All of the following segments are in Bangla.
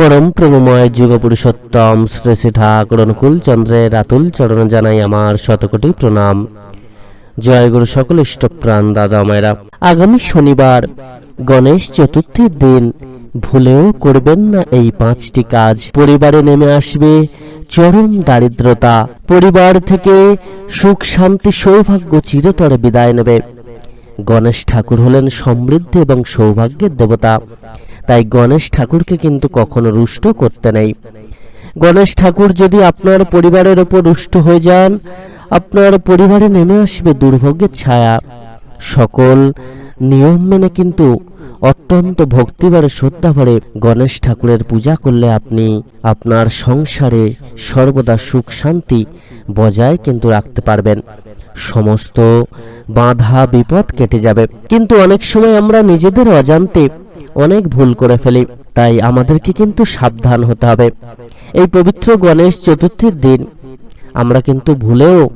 পরম প্রেমময় যুগ পুরুষোত্তম শ্রী শ্রী ঠাকুর অনুকূল চন্দ্রের আতুল চরণ জানাই আমার শতকোটি প্রণাম। জয় গুরু সকল ইষ্টপ্রাণ দাদা মায়েরা। আগামী শনিবার গণেশ চতুর্থীর দিন ভুলেও করবেন না এই পাঁচটি কাজ। পরিবারে নেমে আসবে চরম দারিদ্রতা। পরিবার থেকে সুখ শান্তি সৌভাগ্য চিরতরে বিদায় নেবে। গণেশ ঠাকুর হলেন সমৃদ্ধি এবং সৌভাগ্যের দেবতা। তাই গণেশ ঠাকুরকে কিন্তু কখনো রুষ্ট করতে নেই। গণেশ ঠাকুর যদি আপনার পরিবারের ওপর রুষ্ট হয়ে যান, আপনার পরিবারে নেমে আসবে দুর্ভোগের ছায়া। সকল নিয়ম মেনে কিন্তু অত্যন্ত ভক্তিবারে শ্রদ্ধা গণেশ ঠাকুরের পূজা করলে আপনি আপনার সংসারে সর্বদা সুখ শান্তি বজায় কিন্তু রাখতে পারবেন। সমস্ত বাধা, বিপদ কেটে যাবে। কিন্তু অনেক সময় আমরা নিজেদের অজান্তে অনেক ভুল করে ফেলি, তাই আমাদেরকে কিন্তু সাবধান হতে হবে। এই পবিত্র গণেশ চতুর্থীর দিন আমরা কিন্তু ভুলেও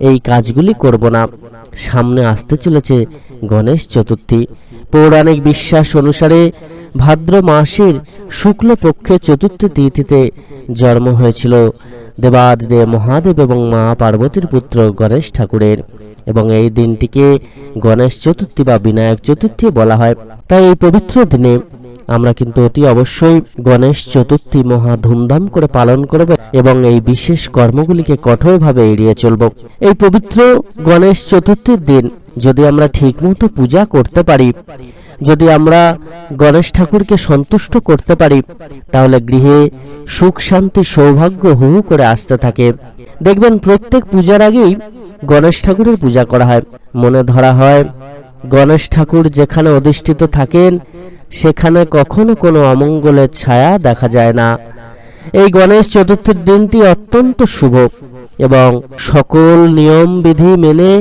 এই কাজগুলি করব না। সামনে আসতে চলেছে গণেশ চতুর্থী। পৌরাণিক বিশ্বাস অনুসারে ভাদ্র মাসের শুক্লপক্ষে চতুর্থ তিথিতে জন্ম হয়েছিল দেবাদিদেব মহাদেব এবং মা পার্বতীর পুত্র গণেশ ঠাকুরের। এবং এই দিনটিকে গণেশ চতুর্থী বা বিনায়ক চতুর্থী বলা হয়। তাই এই পবিত্র দিনে আমরা কিন্তু অতি অবশ্যই গণেশ চতুর্থী মহা ধুমধাম করে পালন করব এবং এই বিশেষ কর্মগুলিকে কঠোরভাবে এড়িয়ে চলব। এই পবিত্র গণেশ চতুর্থীর দিন যদি আমরা ঠিকমতো পূজা করতে পারি, যদি আমরা গণেশ ঠাকুরকে সন্তুষ্ট করতে পারি, তাহলে গৃহে সুখ, শান্তি, সৌভাগ্য হু করে আসতে থাকে। দেখবেন প্রত্যেক পূজার আগেই গণেশ ঠাকুরের পূজা করা হয়। মনে ধরা হয়, গণেশ ঠাকুর যেখানে অধিষ্ঠিত থাকেন, সেখানে কখনো কোনো অমঙ্গলের ছায়া দেখা যায় না। এই গণেশ চতুর্থীর দিনটি অত্যন্ত শুভ এবং সকল নিয়ম বিধি মেনে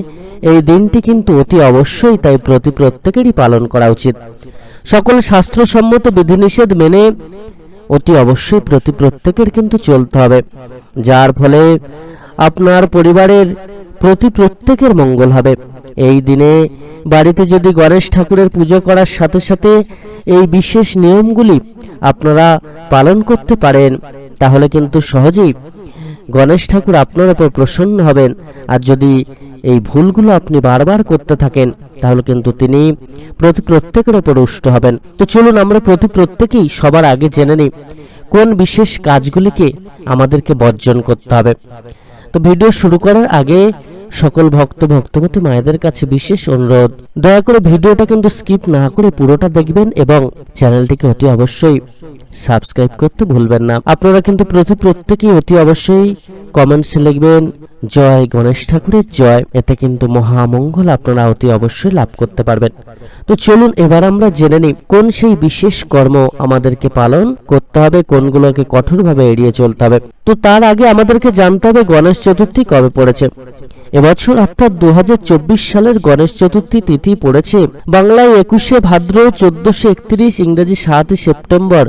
এই দিনটি কিন্তু অতি অবশ্যই তাই প্রতি প্রত্যেকেরই পালন করা উচিত। সকল শাস্ত্রসম্মত বিধিনিষেধ মেনে অতি অবশ্যই প্রতি প্রত্যেকের কিন্তু চলতে হবে। যার ফলে আপনার পরিবারের প্রতি প্রত্যেকের মঙ্গল হবে। এই দিনে বাড়িতে যদি গণেশ ঠাকুরের পুজো করার সাথে সাথে এই বিশেষ নিয়মগুলি আপনারা পালন করতে পারেন, তাহলে কিন্তু সহজেই গণেশ ঠাকুর আপনার উপর প্রসন্ন হবেন। আর যদি এই ভুলগুলো আপনি বারবার করতে থাকেন, তাহলে কিন্তু তিনি প্রতি প্রত্যেকের ওপর উষ্ট হবেন। তো চলুন আমরা প্রতি প্রত্যেকেই সবার আগে জেনে নিই, কোন বিশেষ কাজগুলিকে আমাদেরকে বর্জন করতে হবে। তো ভিডিও শুরু করার আগে সকল ভক্ত ভক্তমতী মায়েদের কাছে বিশেষ অনুরোধ। দয়া করে ভিডিওটা কিন্তু স্কিপ না করে পুরোটা দেখবেন এবং চ্যানেলটিকে অতি অবশ্যই সাবস্ক্রাইব করতে ভুলবেন না। আপনারা কিন্তু প্রতি প্রত্যেকেই অতি অবশ্যই কমেন্টসে লিখবেন, জয় গণেশ ঠাকুরের জয়। এতে কিন্তু মহামঙ্গল আপনারা অতি অবশ্যই লাভ করতে পারবেন। তো চলুন এবার আমরা জেনে নিই, কোন সেই বিশেষ কর্ম আমাদেরকে পালন করতে হবে, কোনগুলোকে কঠোরভাবে এড়িয়ে চলতে হবে? তো তার আগে আমাদেরকে জানতে হবে গণেশ চতুর্থী কবে পড়েছে। এবছর অর্থাৎ দু হাজার চব্বিশ সালের গণেশ চতুর্থী তিথি পড়েছে। বাংলায় একুশে ভাদ্র, চোদ্দশো একত্রিশ, ইংরেজি সাতই সেপ্টেম্বর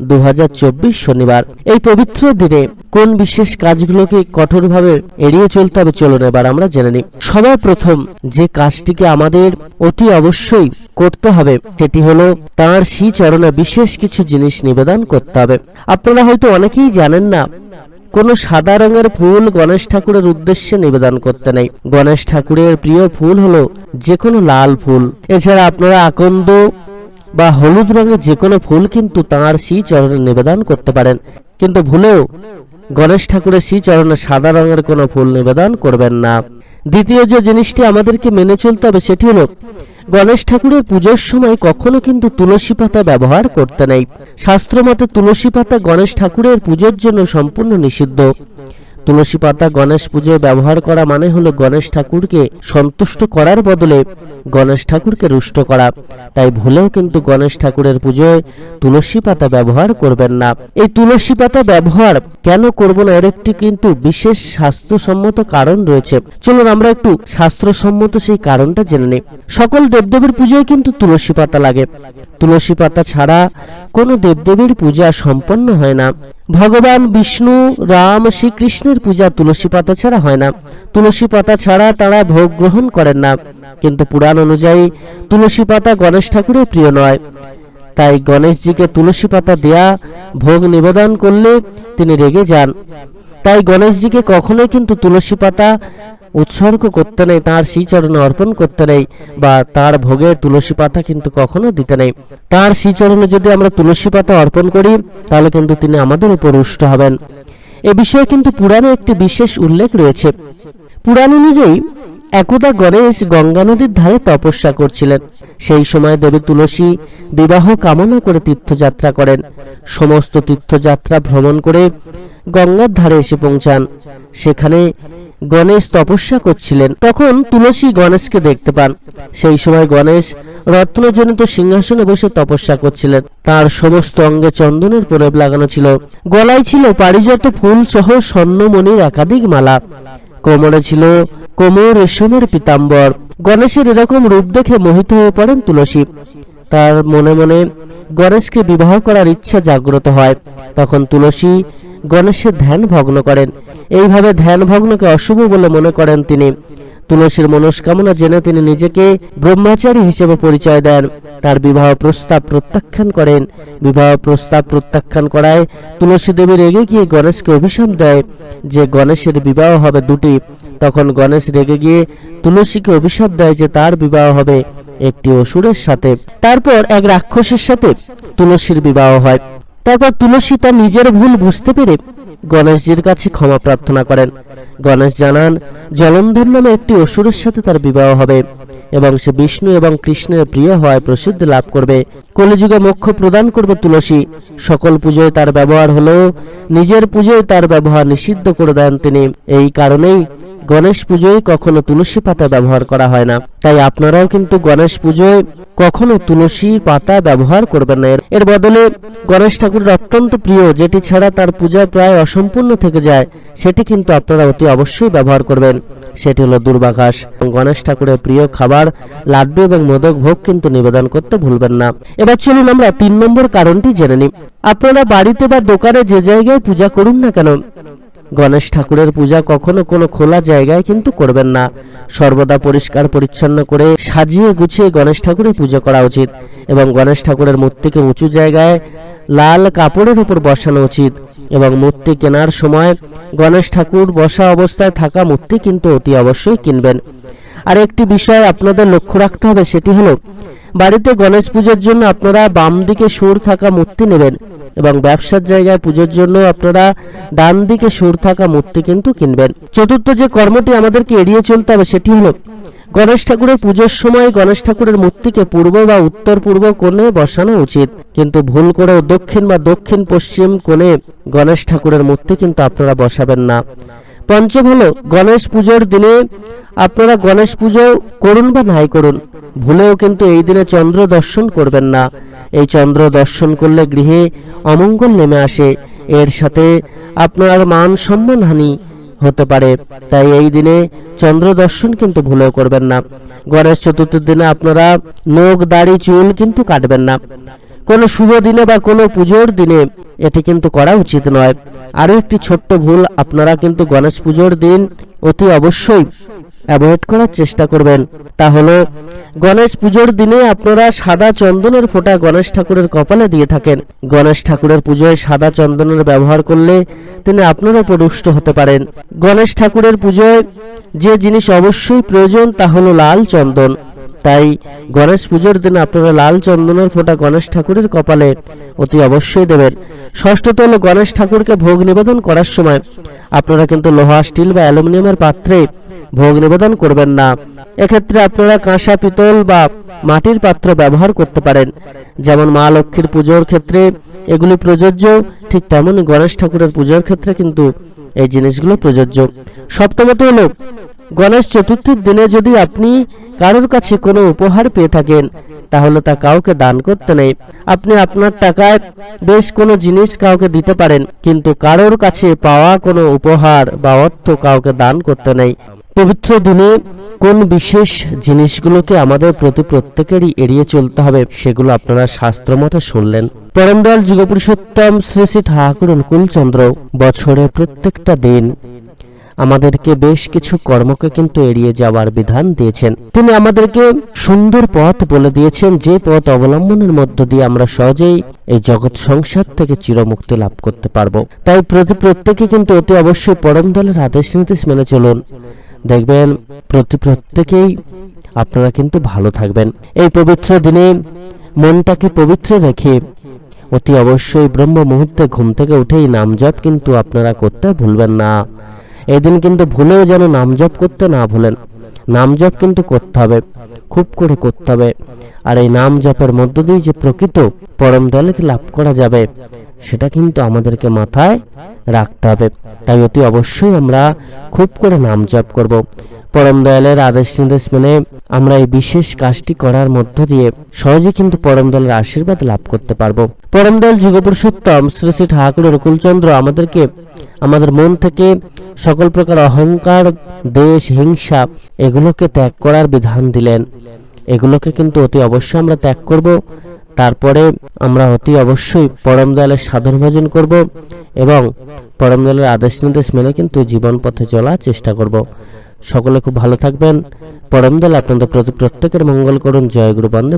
দু হাজার চব্বিশ শনিবার। এই পবিত্র দিনে কোন বিশেষ কাজগুলোকে কঠোরভাবে এড়িয়ে চলতে হবে চলুন এবার আমরা জেনে নিই। সবার প্রথম যে কাজটিকে আমাদের অতি অবশ্যই করতে হবে, সেটি হলো তাঁর শ্রী চরণে বিশেষ কিছু জিনিস নিবেদন করতে হবে। আপনারা হয়তো অনেকেই জানেন না কোনো সাদা রঙের ফুল গণেশ ঠাকুরের উদ্দেশ্যে নিবেদন করতে নেই। গণেশ ঠাকুরের প্রিয় ফুল হলো যে কোনো লাল ফুল। এছাড়া আপনারা আকন্দ বা হলুদ রঙের যে কোনো ফুল কিন্তু তাঁর শ্রী চরণে নিবেদন করতে পারেন। কিন্তু ভুলেও গণেশ ঠাকুরের শ্রী চরণে সাদা রঙের কোনো ফুল নিবেদন করবেন না। দ্বিতীয় যে জিনিসটি আমাদেরকে মেনে চলতে হবে সেটি হলো গণেশ ঠাকুরের পুজোর সময় কখনো কিন্তু তুলসী পাতা ব্যবহার করতে নেই। শাস্ত্রমতে তুলসী পাতা গণেশ ঠাকুরের পুজোর জন্য সম্পূর্ণ নিষিদ্ধ। তুলসী পাতা গণেশ পুজোয় ব্যবহার করা মানে হলো গণেশ ঠাকুরকে সন্তুষ্ট করার বদলে গণেশ ঠাকুরকে রুষ্ট করা। তাই ভুলেও কিন্তু গণেশ ঠাকুরের পুজোয় তুলসী পাতা ব্যবহার করবেন না। এই তুলসী পাতা ব্যবহার কেন করব না, এর একটি কিন্তু বিশেষ স্বাস্থ্যসম্মত কারণ রয়েছে। চলুন আমরা একটু শাস্ত্রসম্মত সেই কারণটা জেনে নিই। সকল দেবদেবীর পুজোয় কিন্তু তুলসী পাতা লাগে। তুলসী পাতা ছাড়া কোনো দেবদেবীর পূজা সম্পন্ন হয় না। ভগবান, বিষ্ণু, রাম, শ্রীকৃষ্ণের পূজা তুলসী পাতা ছাড়া হয় না। তুলসী পাতা ছাড়া তারা ভোগ গ্রহণ করেন না। কিন্তু পুরাণ অনুযায়ী, তুলসী পাতা গণেশ ঠাকুরের প্রিয় নয়। তাই গণেশজিকে তুলসী পাতা দেয়া, ভোগ নিবেদন করলে তিনি রেগে যান। তাই গণেশজিকে কখনোই কিন্তু তুলসী পাতা উৎসর্গ করতে নেই, তার শ্রীচরণে অর্পণ করতে নেই বা তার ভোগে তুলসী পাতা কিন্তু কখনো দিতে নেই। তার শ্রীচরণে যদি আমরা তুলসী পাতা অর্পণ করি, তাহলে কিন্তু তিনি আমাদের উপর রুষ্ট হবেন। এ বিষয়ে কিন্তু পুরাণে একটি বিশেষ উল্লেখ রয়েছে। পুরাণ অনুযায়ী একদা গণেশ গঙ্গা নদীর ধারে তপস্যা করছিলেন। সেই সময় দেবী তুলসী বিবাহ কামনা করে তীর্থযাত্রা করেন। সমস্ত তীর্থযাত্রা ভ্রমণ করে গঙ্গার ধারে এসে পৌঁছান। সেখানে গণেশ তপস্যা করছিলেন। তখন তুলসী গণেশকে দেখতে পান। সেই সময় গণেশ রত্নজনিত সিংহাসনে বসে তপস্যা করছিলেন। তার সমস্ত অঙ্গে চন্দনের প্রলেপ লাগানো ছিল। গলায় ছিল পারিজাত ফুল সহ স্বর্ণমণির একাধিক মালা। কোমরে ছিল কোমর রেশমের পিতাম্বর। গণেশের এরকম রূপ দেখে মোহিত হয়ে পড়েন তুলসী। তার মনে মনে গণেশকে বিবাহ করার ইচ্ছা জাগ্রত হয়। তখন তুলসী গণেশের ধ্যান ভগ্ন করেন। এইভাবে ধ্যান ভগ্নকে অশুভ বলে মনে করেন তিনি। তুলসীর মনস্কামনা জেনে তিনি নিজেকে ব্রহ্মচারী হিসেবে পরিচয় দেন। তার বিবাহ প্রস্তাব প্রত্যাখ্যান করেন। বিবাহ প্রস্তাব প্রত্যাখ্যান করায় তুলসী দেবী রেগে গিয়ে গণেশকে অভিশাপ দেয় যে গণেশের বিবাহ হবে দুটি। তখন গণেশ রেগে গিয়ে তুলসীকে অভিশাপ দেয় যে তার বিবাহ হবে একটি অসুরের সাথে। তারপর এক রাক্ষসের সাথে তুলসীর বিবাহ হয়। তারপর তুলসী তার নিজের ভুল বুঝতে পেরে গণেশজির কাছে ক্ষমা প্রার্থনা করেন। গণেশ জানান, জলন্ধর নামে একটি অসুরের সাথে তার বিবাহ হবে এবং সে বিষ্ণু এবং কৃষ্ণের প্রিয় হওয়ায় প্রসিদ্ধি লাভ করবে। কলিযুগে মোক্ষ প্রদান করবে তুলসী। সকল পুজোয় তার ব্যবহার হলেও নিজের পুজোয় তার ব্যবহার নিষিদ্ধ করে দেন তিনি। এই কারণেই গণেশ পুজোয় কখনো তুলসী পাতা ব্যবহার করা হয় না। তাই আপনারাও কিন্তু গণেশ পুজোয় কখনো তুলসী পাতা ব্যবহার করবেন না। এর- বদলে গণেশ ঠাকুরের অত্যন্ত প্রিয়, যেটি ছাড়া তার পূজা প্রায় অসম্পূর্ণ থেকে যায়, সেটি কিন্তু আপনারা অতি অবশ্যই ব্যবহার করবেন। সেটি হলো দুর্বাঘাস। গণেশ ঠাকুরের প্রিয় খাবার, লাড্ডু এবং মোদক ভোগ কিন্তু নিবেদন করতে ভুলবেন না। এবার চলুন আমরা তিন নম্বর কারণটি জেনে নিই। আপনারা বাড়িতে বা দোকানে যে জায়গায় পূজা করুন না কেন? গণেশ ঠাকুরের পূজা কখনো কোনো খোলা জায়গায় কিন্তু করবেন না। সর্বদা পরিষ্কার পরিচ্ছন্ন করে সাজিয়ে গুছিয়ে গণেশ ঠাকুরের পূজা করা উচিত এবং গণেশ ঠাকুরের মূর্তিকে উঁচু জায়গায় লাল কাপড়ের উপর বসানো উচিত এবং মূর্তি কেনার সময় গণেশ ঠাকুর বসা অবস্থায় থাকা মূর্তি কিন্তু অতি অবশ্যই কিনবেন। আর একটি বিষয় আপনাদের লক্ষ্য রাখতে হবে সেটি হলো বাড়িতে গণেশ পুজোর জন্য আপনারা বাম দিকে সুর থাকা মূর্তি নেবেন এবং ব্যবসার জায়গায় পুজোর জন্য আপনারা ডান দিকে সুর থাকা মূর্তি কিন্তু কিনবেন। চতুর্থ যে কর্মটি আমাদেরকে এড়িয়ে চলতে হবে সেটি হলো, গণেশ ঠাকুরের পুজোর সময় গণেশ ঠাকুরের মূর্তিকে পূর্ব বা উত্তর পূর্ব কোণে বসানো উচিত। কিন্তু ভুল করেও দক্ষিণ বা দক্ষিণ পশ্চিম কোণে গণেশ ঠাকুরের মূর্তি কিন্তু আপনারা বসাবেন না। পঞ্চম হলো গণেশ পুজোর দিনে আপনারা গণেশ পুজো করুন বা নাই করুন, ভুলেও কিন্তু এই দিনে চন্দ্র দর্শন করবেন না। এই চন্দ্র দর্শন করলে গৃহে অমঙ্গল নেমে আসে। এর সাথে আপনার মান সম্মানহানি হতে পারে। তাই এই দিনে চন্দ্র দর্শন কিন্তু ভুলেও করবেন না। গণেশ চতুর্থীর দিনে আপনারা নখ, দাড়ি, চুল কিন্তু কাটবেন না। কোনো শুভ দিনে বা কোনো পুজোর দিনে এটি কিন্তু করা উচিত নয়। আরও একটি ছোট্ট ভুল আপনারা কিন্তু গণেশ পুজোর দিন অতি অবশ্যই অ্যাভয়েড করার চেষ্টা করবেন। তা হলো, গণেশ পুজোর দিনে আপনারা সাদা চন্দনের ফোঁটা গণেশ ঠাকুরের কপালে দিয়ে থাকেন। গণেশ ঠাকুরের পুজোয় সাদা চন্দনের ব্যবহার করলে তিনি আপনার উপর রুষ্ট হতে পারেন। গণেশ ঠাকুরের পুজোয় যে জিনিস অবশ্যই প্রয়োজন তা হলো লাল চন্দন। তাই গণেশ পুজোর দিন আপনারা লাল চন্দনের ফোঁটা গণেশ ঠাকুরের কপালে অতি অবশ্যই দেবেন। ষষ্ঠত হলো গণেশ ঠাকুরকে ভোগ নিবেদন করার সময় আপনারা কিন্তু লোহা, স্টিল বা অ্যালুমিনিয়ামের পাত্রে ভোগ নিবেদন করবেন না। এক্ষেত্রে আপনারা কাঁসা, পিতল বা মাটির পাত্র ব্যবহার করতে পারেন। যেমন মা লক্ষ্মীর পুজোর ক্ষেত্রে এগুলি প্রযোজ্য, ঠিক তেমনই গণেশ ঠাকুরের পুজোর ক্ষেত্রে কিন্তু এই জিনিসগুলো প্রযোজ্য। সপ্তমত হলো গণেশ চতুর্থীর দিনে যদি আপনি কারোর কাছে কোনো উপহার পেয়ে থাকেন, তাহলে তা কাউকে দান করতে নেই। আপনি আপনার টাকায় বেশ কোনো জিনিস কাউকে দিতে পারেন, কিন্তু কারোর কাছে পাওয়া কোনো উপহার বা অর্থ কাউকে দান করতে নেই। পবিত্র দিনে কোন বিশেষ জিনিসগুলোকে আমাদের প্রতি প্রত্যেকেরই এড়িয়ে চলতে হবে, সেগুলো আপনারা শাস্ত্র মতে শুনলেন। পরমদয়াল যুগপুরুষোত্তম শ্রী শ্রী ঠাকুর অনুকূল চন্দ্র বছরের প্রত্যেকটা দিন আমাদেরকে বেশ কিছু কর্মকে কিন্তু এড়িয়ে যাওয়ার বিধান দিয়েছেন। তিনি আমাদেরকে সুন্দর পথ বলে দিয়েছেন, যে পথ অবলম্বনের মধ্য দিয়ে আমরা সহজেই এই জগৎ সংসার থেকে চিরমুক্তি লাভ করতে পারব। তাই প্রতি প্রত্যেকে কিন্তু অতি অবশ্যই পরম দলের আদেশ নির্দেশ মেনে চলুন। দেখবেন, প্রতি প্রত্যেকেই আপনারা কিন্তু ভালো থাকবেন। এই পবিত্র দিনে মনটাকে পবিত্র রেখে অতি অবশ্যই ব্রহ্ম মুহূর্তে ঘুম থেকে উঠেই নাম জপ কিন্তু আপনারা করতে ভুলবেন না। এদিন কিন্তু ভুলেও যেন নাম জপ করতে না ভুলেন। নাম জপ কিন্তু করতে হবে, খুব করে করতে হবে। আর এই নাম জপের মধ্য দিয়ে যে প্রকৃত পরম দলকে লাভ করা যাবে, সেটা কিন্তু আমাদেরকে মাথায় রাখতে হবে। তাই অতি অবশ্যই আমরা খুব করে নাম জপ করব। পরম দয়ালের আদেশ নির্দেশ মেনে আমরা এই বিশেষ কাজটি করার মধ্য দিয়ে সহজে কিন্তু পরম দলের আশীর্বাদ লাভ করতে পারব। পরম দয়াল যুগপুরুষোত্তম শ্রী শ্রী ঠাকুর রকুলচন্দ্র আমাদেরকে আমাদের মন থেকে সকল প্রকার অহংকার, দেশ, হিংসা এগুলোকে ত্যাগ করার বিধান দিলেন। এগুলোকে কিন্তু অতি অবশ্যই আমরা ত্যাগ করব। তারপরে আমরা অতি অবশ্যই পরম দয়ালের সাধন ভজন করব এবং পরম দয়ালের আদেশ নির্দেশ মেনে কিন্তু জীবন পথে চলার চেষ্টা করব। সকলে খুব ভালো থাকবেন। পরম দয়াল আপনাদের প্রতি প্রত্যেকের মঙ্গল করুন। জয় গুরু বন্দে